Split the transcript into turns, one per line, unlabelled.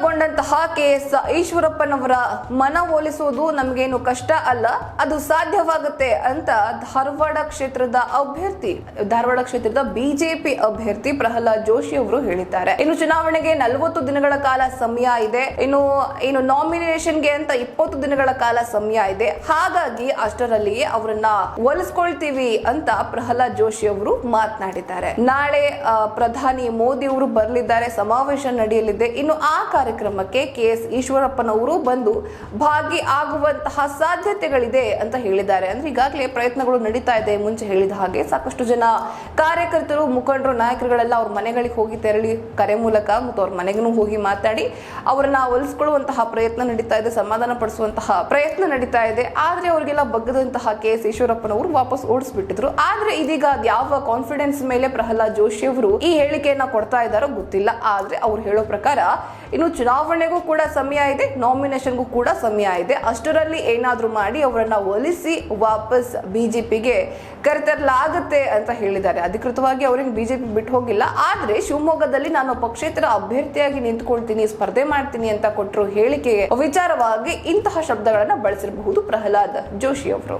ನಿಧನಗೊಂಡಂತಹ K S ಈಶ್ವರಪ್ಪನವರ ಮನವೊಲಿಸುವುದು ನಮಗೇನು ಕಷ್ಟ ಅಲ್ಲ, ಅದು ಸಾಧ್ಯವಾಗುತ್ತೆ ಅಂತ ಧಾರವಾಡ ಕ್ಷೇತ್ರದ ಅಭ್ಯರ್ಥಿ, ಧಾರವಾಡ ಕ್ಷೇತ್ರದ ಬಿಜೆಪಿ ಅಭ್ಯರ್ಥಿ ಪ್ರಹ್ಲಾದ್ ಜೋಶಿ ಅವರು ಹೇಳಿದ್ದಾರೆ. ಇನ್ನು ಚುನಾವಣೆಗೆ ನಲವತ್ತು ದಿನಗಳ ಕಾಲ ಸಮಯ ಇದೆ. ಇನ್ನು ಏನು ನಾಮಿನೇಷನ್ಗೆ ಅಂತ ಇಪ್ಪತ್ತು ದಿನಗಳ ಕಾಲ ಸಮಯ ಇದೆ. ಹಾಗಾಗಿ ಅಷ್ಟರಲ್ಲಿಯೇ ಅವರನ್ನ ಒಲಿಸ್ಕೊಳ್ತೀವಿ ಅಂತ ಪ್ರಹ್ಲಾದ್ ಜೋಶಿ ಅವರು ಮಾತನಾಡಿದ್ದಾರೆ. ನಾಳೆ ಪ್ರಧಾನಿ ಮೋದಿ ಅವರು ಬರಲಿದ್ದಾರೆ. ಸಮಾವೇಶ ನಡೆಯಲಿದೆ. ಇನ್ನು ಆ ಕಾರ್ಯಕ್ರಮಕ್ಕೆ ಕೆ ಎಸ್ ಈಶ್ವರಪ್ಪನವರು ಬಂದು ಭಾಗಿ ಆಗುವಂತಹ ಸಾಧ್ಯತೆಗಳಿದೆ ಅಂತ ಹೇಳಿದ್ದಾರೆ. ಅಂದ್ರೆ ಈಗಾಗಲೇ ಪ್ರಯತ್ನಗಳು ನಡೀತಾ ಇದೆ. ಮುಂಚೆ ಹೇಳಿದ ಹಾಗೆ ಸಾಕಷ್ಟು ಜನ ಕಾರ್ಯಕರ್ತರು, ಮುಖಂಡರು, ನಾಯಕರುಗಳೆಲ್ಲ ಅವ್ರ ಮನೆಗಳಿಗೆ ಹೋಗಿ ತೆರಳಿ ಕರೆ ಮೂಲಕ ಮತ್ತು ಅವ್ರ ಮನೆಗೂ ಹೋಗಿ ಮಾತಾಡಿ ಅವರನ್ನ ಒಲಿಸ್ಕೊಳ್ಳುವಂತಹ ಪ್ರಯತ್ನ ನಡೀತಾ ಇದೆ, ಸಮಾಧಾನ ಪಡಿಸುವಂತಹ ಪ್ರಯತ್ನ ನಡೀತಾ ಇದೆ. ಆದ್ರೆ ಅವರಿಗೆಲ್ಲ ಬಗ್ಗದಂತಹ ಕೆ ಎಸ್ ಈಶ್ವರಪ್ಪನವರು ವಾಪಸ್ ಓಡಿಸ್ಬಿಟ್ಟಿದ್ರು. ಆದ್ರೆ ಇದೀಗ ಯಾವ ಕಾನ್ಫಿಡೆನ್ಸ್ ಮೇಲೆ ಪ್ರಹ್ಲಾದ್ ಜೋಶಿ ಅವರು ಈ ಹೇಳಿಕೆಯನ್ನ ಕೊಡ್ತಾ ಇದ್ದಾರೋ ಗೊತ್ತಿಲ್ಲ. ಆದ್ರೆ ಅವ್ರು ಹೇಳೋ ಪ್ರಕಾರ ಇನ್ನು ಚುನಾವಣೆಗೂ ಕೂಡ ಸಮಯ ಇದೆ ನಾಮಿನೇಷನ್ಗೂ ಕೂಡ ಸಮಯ ಇದೆ. ಅಷ್ಟರಲ್ಲಿ ಏನಾದರೂ ಮಾಡಿ ಅವರನ್ನು ಒಲಿಸಿ ವಾಪಸ್ ಬಿ ಜೆ ಪಿಗೆ ಕರೆತರಲಾಗುತ್ತೆ ಅಂತ ಹೇಳಿದ್ದಾರೆ. ಅಧಿಕೃತವಾಗಿ ಅವ್ರಿಗೆ ಪಿ ಬಿಟ್ಟು ಹೋಗಿಲ್ಲ. ಆದರೆ ಶಿವಮೊಗ್ಗದಲ್ಲಿ ನಾನು ಪಕ್ಷೇತರ ಅಭ್ಯರ್ಥಿಯಾಗಿ ನಿಂತ್ಕೊಳ್ತೀನಿ, ಸ್ಪರ್ಧೆ ಮಾಡ್ತೀನಿ ಅಂತ ಕೊಟ್ಟರು ಹೇಳಿಕೆಗೆ ವಿಚಾರವಾಗಿ ಇಂತಹ ಶಬ್ದಗಳನ್ನು ಬಳಸಿರಬಹುದು ಪ್ರಹ್ಲಾದ್ ಜೋಶಿ ಅವರು.